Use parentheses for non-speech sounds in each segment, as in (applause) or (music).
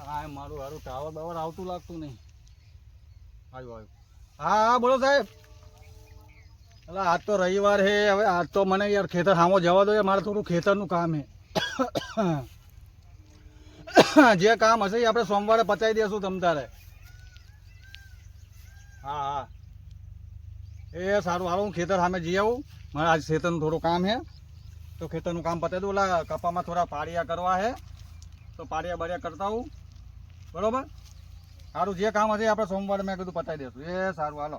હા મારું હારું ટાવર બાવર આવતું લાગતું નહીં. આવ્યું આવ્યું. હા હા, બોલો સાહેબ. એટલે આજ તો રવિવાર હે, હવે આજ તો મને યાર ખેતર સામો જવા દો મારે થોડું ખેતરનું કામ હે. (coughs) જે કામ હશે એ આપણે સોમવારે પતાવી દઈશું તમ તારે. હા હા. એ સારું, હારું, હું ખેતર સામે જઈ આવું. મારે આજ ખેતરનું થોડું કામ હે. તો ખેતરનું કામ પતાવી દઉં. ઓલા કપામાં થોડા પાળિયા કરવા હે. તો પાડિયા બાળિયા કરતા હું બરોબર? સારું, જે કામ હશે આપણે સોમવારે મેં કીધું પતાવી દઈશું એ સારું, હાલો.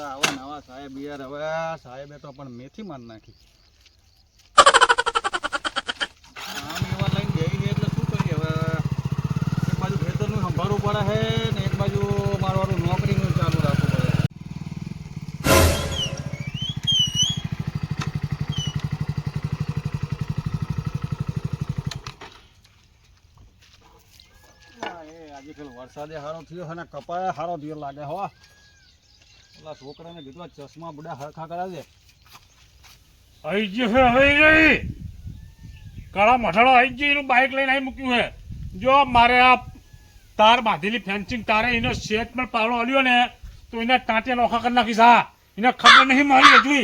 આવા નવા સાહેબ યાર, હવે સાહેબે તો પણ મેથી માર નાખી. આમ એવા લઈને એટલે શું કરીએ? હવે એક બાજુ ખેતરનું સંભાળવું પડે છે ને એક બાજુ મારું વાળું નોકરીનું ચાલુ રાખવું પડે હા, એ આજે પેલો વરસાદે સારો થયો અને કપાય સારો થયો લાગે હો. ઓલા છોકરાને કીધું ચશ્મા બુડા હરખા કરાવજે. કાળા મઠાળો આવી ગયો, એનું બાઇક લઈને આવી મૂક્યું છે. જો મારે આ તાર બાંધેલી ફેન્સિંગ તારે એનો શેટ પણ પાવડો હલ્યો ને, તો એને ટાંટિયા નોખા કરી નાખીશ, હા. એને ખબર નહીં મારી હજુ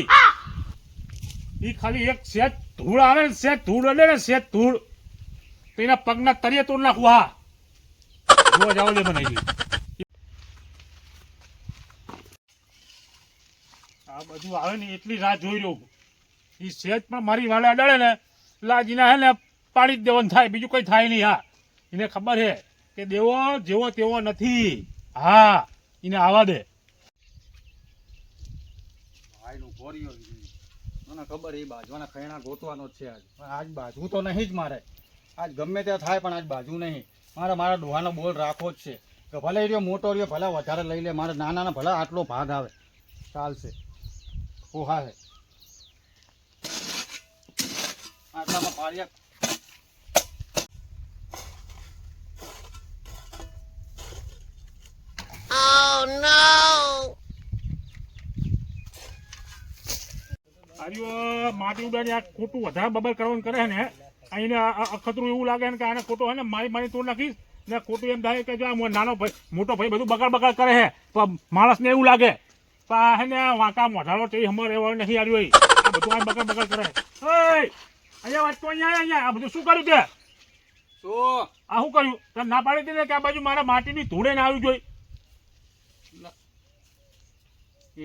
એ ખાલી એક શેત ધૂળ આવે ને શેત ધૂળ એટલે ને શેત ધૂળ. તો એના પગના તરીએ તોડ નાખવું જો જાવ લે બનાવી આ બધું આવે ને એટલી રાહ જોઈ રહ્યો એ ઈ સેજ પણ મારી વાળે અડાડે ને, લાજીના હે ને, પાડી જ દેવાનું થાય, બીજું કંઈ થાય નહીં, હા. એને ખબર છે કે દેવો જેવો તેવો નથી. હા, એને આવા દે. મને ખબર એ બાજવાના ખૈણા ગોતવાનો જ છે આજ. પણ આજ બાજવું તો નહીં જ મારે. આજ ગમે ત્યાં થાય, પણ આજ બાજુ નહીં. મારે મારા ડોહાનો બોલ રાખવો જ છે. કે ભલે રહ્યો મોટો રહ્યો ભલે વધારે લઈ લે મારે નાના ભલે આટલો ભાગ આવે. ચાલશે. ઓહા છે આટલામાં પાડ્યા આર્યો માટી ઉડાડી આ ખોટું વધારે બબલ કરવાનું કરે ને અહીંને અખતરું એવું લાગે ને કે આને ખોટું હોય ને મારી મારી તોડ નાખીશ. ને ખોટું એમ થાય કે જો આ નાનો ભાઈ મોટો ભાઈ બધું બગાડ બગાડ કરે છે તો માણસને એવું લાગે. તો આ હે ને વાંકા મોઢાળો તે હમર એવો નહીં આવ્યો. આ બધું આ બગાડ બગાડ કરે. ઓય અહીંયા વાત તો અહીંયા અહીંયા. આ બધું શું કર્યું તે? શું? આ શું કર્યું? તને ના પાડી દીધી કે આ બાજુ મારા માટીની ધૂળે ને આવી જોઈ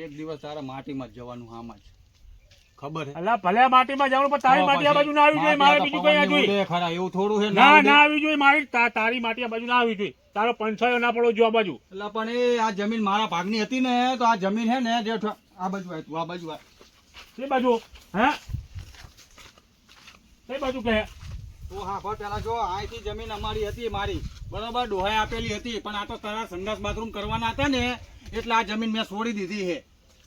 એક દિવસ તારા માટીમાં જ જવાનું આમાં જ. ખબર અલા ભલે માટીમાં જવાનું પણ તારી માટી આ બાજુ ના આવી જોઈએ મારે બીજું કઈ જોઈએ. ખરા એવું થોડું છે ના ના આવી જોઈએ મારી તારી માટી આ બાજુ ના આવી જોઈએ. તારો પંચાયો ના પડો જો આ બાજુ. એટલે પણ એ આ જમીન મારા ભાગની હતી ને તો આ જમીન છે ને જે આ બાજુ આય તું આ બાજુ આય. તે બાજુ હે? તે બાજુ કહે. તો હા પણ પેલા જો અહીંથી જમીન અમારી હતી મારી. બરોબર ડોહાએ આપેલી હતી પણ આ તો તારા સંડાસ બાથરૂમ કરવાના હતા ને એટલે આ જમીન મેં છોડી દીધી છે.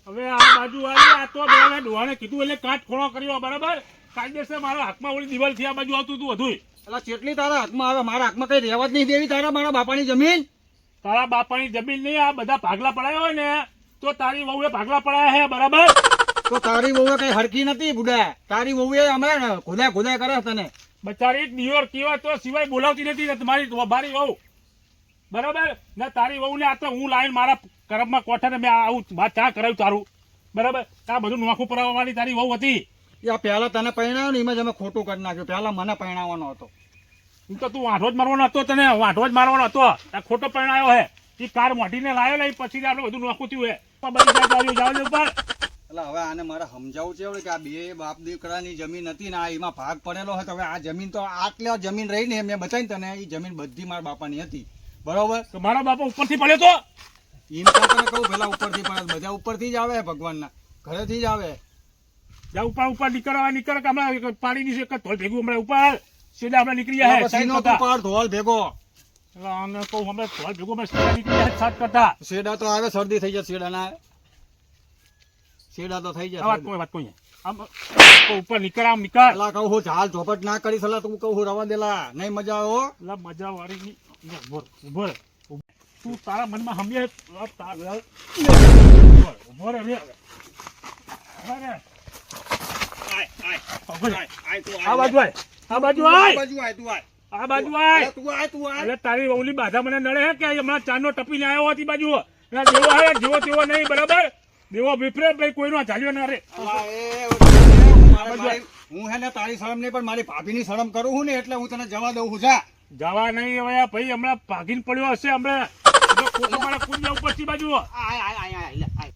હવે આ બાજુ આવી આ તો બે ડોહાને કીધું એટલે કાચ ખોળો કર્યો બરાબર? કાયદેસર મારા હાથમાં ઓલી દિવાલથી આ બાજુ આવતું હતું બધું એટલે ચેટલી તારા હાથમાં આવે? મારા હાથમાં કઈ રહેવા જ નહીં દેવી તારા મારા બાપાની જમીન? તારા બાપાની જમીન નહીં આ બધા ભાગલા પડાયા હોય ને તો તારી વહુએ ભાગલા પડાયા હે બરાબર? તો તારી વહુએ કઈ હરકી નથી બુડા? તારી વહુએ અમે ખુદા ખુદા કરે તને. બચારી દિયોર કેવા તો સિવાય બોલાવતી નથી ને તમારી મારી વહુ. બરાબર? ને તારી વહુ ને આ તો હું લાઈન મારા કરમમાં કોઠાને મેં આવું વાત ચા કરાવ્યું તારું? બરાબર? આ બધું નોખું પરાવવાની તારી વહુ હતી? યા પહેલા તને પહેણાવ્યો ને એમાં જ અમે ખોટું કરી નાખ્યું. પહેલા મને પહેણાવવાનો હતો. એમ તો તું વાંઢો જ મારવાનો હતો તને વાંઢો જ મારવાનો હતો. આ ખોટો પહેણાયો હે. એ કાર મોઢીને લાવ્યો ને પછી આપણે બધું નોખું થયું હે. બધી જાવ ઉપર. એટલે હવે આને મારે સમજાવવું છે કે આ બે બાપ દીકરાની જમીન હતી ને આ એમાં ભાગ પડેલો હતો. હવે આ જમીન તો આટલે જમીન રહી ને મેં બતાવી તને એ જમીન બધી મારા બાપાની હતી. બરોબર? તો મારા બાપા ઉપરથી પડ્યો તો? એમ તો તને કહું પેલા ઉપરથી પડે બધા ઉપરથી જ આવે ભગવાનના ઘરેથી જ આવે. જા ઉપર ઉપર નીકળવા નીકળ કે હમણાં પાડી દીધું એક ધોલ ભેગું હમણાં ઉપર સીધા આપણે નીકળી જાય. પછી સાઈડ નો કરતા. તું પાડ ધોલ ભેગો. એટલે આને કહું હમણાં ધોલ ભેગું હમણાં સીધા નીકળી જાય સાત કરતા. શેડા તો આવે શરદી થઈ જાય શેડાના શેડા તો થઈ વાત જાય કોઈ વાત કોઈ આમ ઉપર નીકળ આમ નીકળ. કહું હું ઝોપટ ના કરી સલા તું કહું રવા દેલા નહીં મજા આવો હો. મજા વાળી ની ઊભો. તું તારા મનમાં હમે ઊભો. ઊભો રહે. આ બાજુ આય. આ બાજુ આય. બાજુ આય તું આય. આ બાજુ આય. તું આય તું આય. એટલે તારી ઓલી બાધા મને નડે હે કે હમણાં ચાંદનો ટપીને આવ્યો હતી બાજુ. એટલે જેવો હે જેવો તેવો નહીં બરાબર? દેવો વિપરે ભાઈ કોઈનો ચાલ્યો ના રે. હું હે ને તારી શરમ નહીં પણ મારી ભાભીની શરમ કરું છું ને એટલે હું તને જવા દઉં છું જા. જવા નહીં હવે ભાઈ હમણાં ભાગીને પડ્યો હશે હમણાં. મારે કૂદ જવું બાજુ આય આય આય આય આય.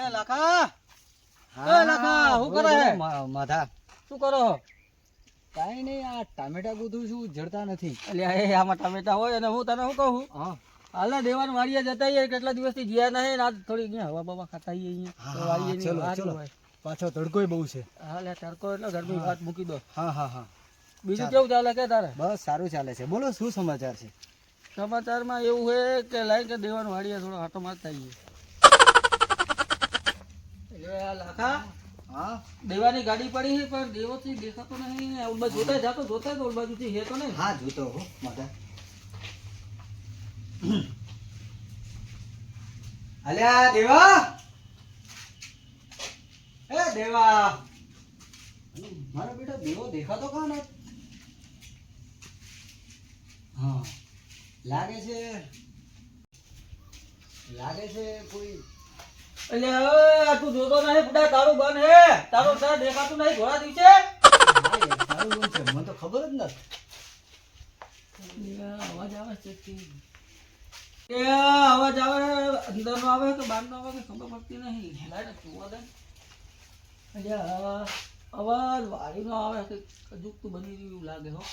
એ લખા. એ લખા શું કરે? હે શું કરો? કાંઈ નહીં આ ટામેટા ગોતું છું જડતા નથી. અલ્યા એ આમાં ટમેટા હોય અને હું તને શું કહું? હા. હાલના દેવાન વાડીએ જતા કેટલા દિવસથી ગયા નહીં ને આજ થોડી હવા બવા ખાતા અહીંયા. વાડીએ. પાછો તડકોય બહુ છે. તડકો એટલે ગરમી વાત મૂકી દો. હા હા હા. બીજું કેવું ચાલે કે તારે? બસ સારું ચાલે છે. બોલો શું સમાચાર છે? સમાચારમાં એવું છે કે લાઈ કે દેવાન વાડીએ થોડો આટો મારતા આઈએ એટલે આ લાખા હા? દેવાની ગાડી પડી છે પણ દેવોથી દેખાતો નહીં ઓલ બાજુ જોતા જાતો જોતા તો ઓલ બાજુથી હે તો નહીં. હા જોતો હો માતા અલ્યા દેવા? એ દેવા. મારો બેટા દેવો દેખાતો કાં ને હા. લાગે છે? લાગે છે કોઈ? એટલે હવે આ તું જોતો નહીં બુડા તારું બન હે. તારો સર દેખાતું નહીં ઘોડા દિવસે તારું બન છે. મને તો ખબર જ નથી. અવાજ આવે છે કે? એ અવાજ આવે અંદર નો આવે કે બહાર નો આવે કે ખબર પડતી નહીં. લાઈટ જોવા દે. આ અવાજ વારી નો આવે કે અજુકતું બની રહ્યું લાગે હો.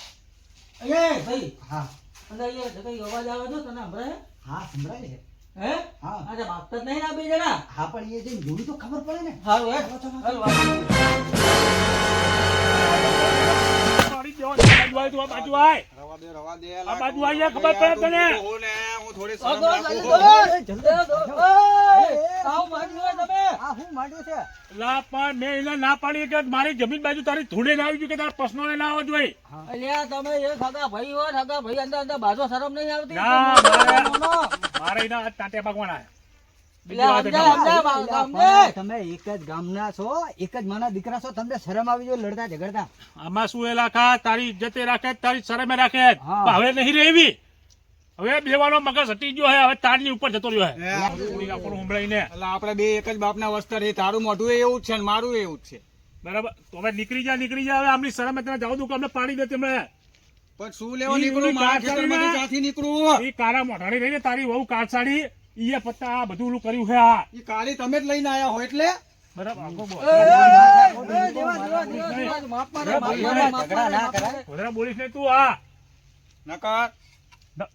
અહીંયા ભાઈ. હા. અંદર અહીંયા જગ્યાએ અવાજ આવે છે તને સંભળાય હા? સંભળાય છે. હે? હા. આજે ભાગતા નહીં ના બે જણા. હા પણ એ જઈને જોયું તો ખબર પડે ને. હા હે ચાલ વાંધો નહીં. મારી દેવો આ બાજુ આય તું આ બાજુ આય. રવા દે રવા દે આ બાજુ આઈ જા, ખબર પડે તને? હું હું થોડી આ શરમ દો, રાખું જલ્દી છું. દો. એ, દો. ઓય, આવું માંડ્યું તમે આ હું માંડ્યું છે લા પણ મેં એને ના પાડી કે મારી જમીન બાજુ તારી ધૂળે ના આવી જોઈએ કે તારા પ્રશ્નો ના આવવા જોઈએ અલ્યા તમે એ સગા ભાઈ હો સગા ભાઈ અંદર અંદર બાજો શરમ નહીં આવતી ના, મારે- એના તાંટે. પણ તમે એક જ ગામના છો એક જ માના દીકરા છો તમને શરમ આવી જોઈએ લડતા ઝઘડતા આમાં શું એ ખા તારી ઇજ્જતે રાખે તારી શરમે રાખે. હવે નહીં રહેવી હવે બેવાનો મગજ હટી ગયો હે હવે તારની ઉપર જતો રહ્યો હે સંભળાઈને એટલે આપણે બે એક જ બાપના વસ્તર છે તારું મોઢું એવું જ છે ને મારું એવું જ છે બરાબર તો હવે નીકળી જા નીકળી જા હવે આમની શરમ તને જાવ દઉં કે અમને પાડી દે તેમણે પણ શું લેવા નીકળું મારા ખેતરમાંથી ક્યાંથી નીકળું એ કાળા મોઢાડી રહીને તારી વહુ કાળસાડી ઈએ પત્તા આ બધું ઓલું કર્યું છે આ એ કાળી તમે જ લઈને આયા હો એટલે બરાબર. એ, એ, એ, એ, બોલીશ ને તું આ નકર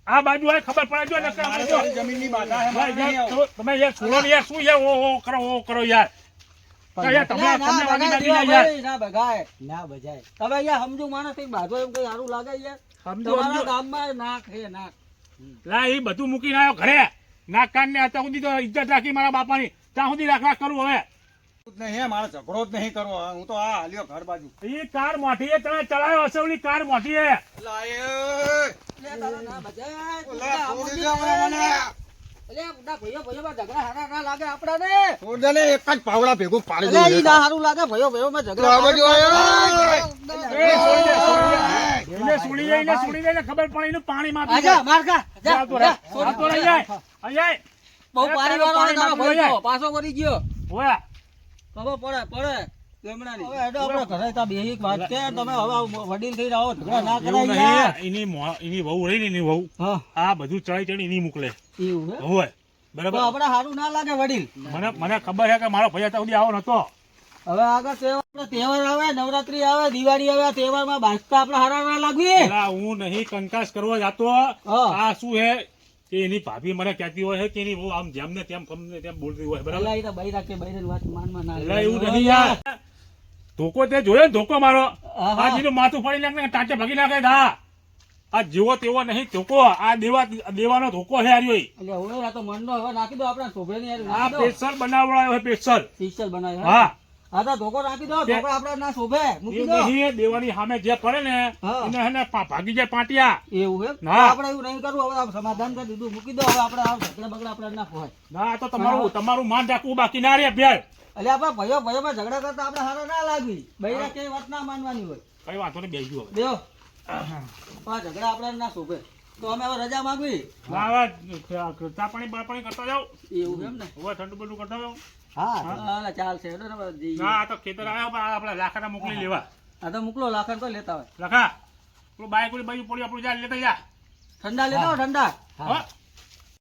આ બાજુ આ ખબર પડે જો નકર જમીનની બાધા હે, તમે યાર છોડો ને યાર શું યાર ઓ ઓ કરો ઓ કરો યાર. તો તમને વાગી ના, યાર. ના ભગાય. ના બજાય. તમે અહીંયા સમજુ માણસ કઈ બાજુ એમ કઈ સારું લાગે યાર? તમારા ગામમાં નાક હે નાક. લા એ બધું મૂકીને આવ્યો ઘરે. નાક કાન ને અત્યાર સુધી તો ઇજ્જત રાખી મારા બાપાની. ત્યાં સુધી રાખ રાખ કરું હવે. નહીં હે, મારે ઝઘડો જ નહીં કરવો. હું તો આ હાલ્યો ઘર બાજુ. એ કાર મોટી એ તમે ચલાવ્યો હશે ઓલી કાર મોટી એ લા, ખબર પડી પાણી માં. બહુ પાણી વાળો પાછો વળી ગયો પડે પડે. મને ખબર છે કે મારો ભાઈ સુધી આવો નતો. હવે આગળ તહેવાર તહેવાર આવે નવરાત્રી આવે દિવાળી આવે તહેવારમાં બાજતા આપડે હારા ના લાગવી. હું નહીં કંકાસ કરવા જતો. હા. આ શું હે? કે એની ભાભી મને કહેતી હોય કે એની આમ જેમ ને તેમ ગમે તેમ બોલતી હોય બરાબર? બૈરા કે વાત માનમાં ના એવું નહીં યાર. ધોકો તે જોયો ને ધોકો મારો. આ જીનું માથું ફાડી નાખે ટાંચે ભાગી નાખે દા આ જેવો તેવો નહીં ધોકો. આ દેવા દેવાનો ધોકો છે આર્યો એટલે હવે આ તો મનનો હવે નાખી દો આપણા છોકરાની ની આ પેશલ બનાવડાયો છે પેશલ પિસ્તલ બનાવ્યો હા. હા તો ધોકો રાખી દો ધોકો આપણે ના શોભે. મૂકી દો. નહીં, દેવાની સામે જે પડે ને. એને હે ને ભાગી જાય પાટિયા. એવું એમ. આપણે એવું નહીં કરવું હવે સમાધાન કરી દીધું. મૂકી દો હવે આપણે આ ઝઘડા બગડા આપણે ના ખોવાય. ના તો તમારું તમારું માન રાખવું બાકી ના રે ભેળ. એટલે આપણે ભાઈઓ ભાઈઓમાં ઝઘડા કરતા આપણે હારા ના લાગવી બૈરા કઈ વાત ના માનવાની હોય. કઈ વાંધો નહીં બેસજો હવે. દેવો આ ઝઘડા આપણે ના શોભે. તો અમે હવે રજા માંગવી. ના ચા પાણી બા પાણી કરતા જાઓ. એવું એમ ને? હવે ઠંડુ બધું કરતા જાઓ. હા હા. ચાલશે ને હવે ના આ તો ખેતર આવ્યા પણ આપણે લાખાના મોકલી લેવા. આ તો મોકલો લાખન તો લેતા હોય. લખા પેલું બાઈક બાજુ પડી આપણું જા લેતા જા. ઠંડા લેતા હો. ઠંડા. હા.